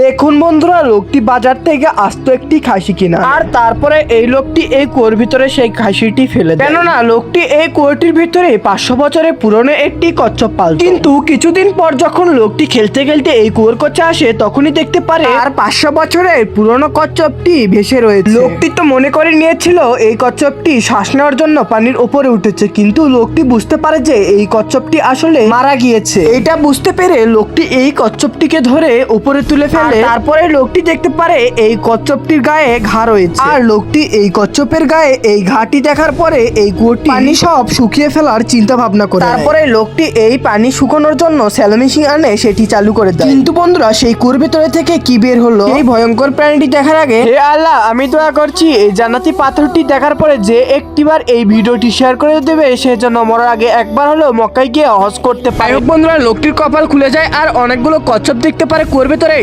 দেখুন বন্ধুরা, লোকটি বাজার থেকে আসতো একটি খাসি কিনা। আর তারপরে এই লোকটি এই কুয়োর ভিতরে সেই খাসিটি ফেলে দেয়। কেননা, লোকটি এই কুয়োটির ভিতরে পাঁচশো বছরের পুরনো একটি কচ্ছপ পাল কিন্তু কিছুদিন পর যখন লোকটি খেলতে খেলতে এই কুয়োর কাছে আসে, তখনই দেখতে পারে আর পাঁচশো বছরের পুরনো কচ্ছপটি ভেসে রয়েছে। লোকটি তো মনে করে নিয়েছিল, এই কচ্ছপটি শ্বাস নেওয়ার জন্য পানির উপরে উঠেছে। কিন্তু লোকটি বুঝতে পারে যে এই কচ্ছপটি আসলে মারা গিয়েছে। এটা বুঝতে পেরে লোকটি এই কচ্ছপটিকে ধরে উপরে তুলে ফেলে। তারপরে লোকটি দেখতে পারে এই কচ্ছপটির গায়ে ঘা রয়েছে। আর লোকটি এই কচ্ছপের গায়ে এই ঘাটি দেখার পরে এই কুয়োটি পানি সব শুকিয়ে ফেলার চিন্তা ভাবনা করে তারপরে লোকটি এই পানি শুকানোর জন্য স্যালো মেশিন আনে সেটি চালু করে দেয়। কিন্তু বন্ধুরা সেই কুয়োর ভিতরে থেকে কি বের হলো? এই ভয়ঙ্কর প্রাণীটি দেখার আগে হে আল্লাহ আমি দোয়া করছি এই জান্নাতি পাথরটি দেখার পরে যে একটিবার এই ভিডিওটি শেয়ার করে দেবে সে সেজন্য মরার আগে একবার হলো মক্কায় গিয়ে হজ করতে পারে। বন্ধুরা লোকটির কপাল খুলে যায় আর অনেকগুলো কচ্ছপ দেখতে পারে কুয়োর ভিতরে।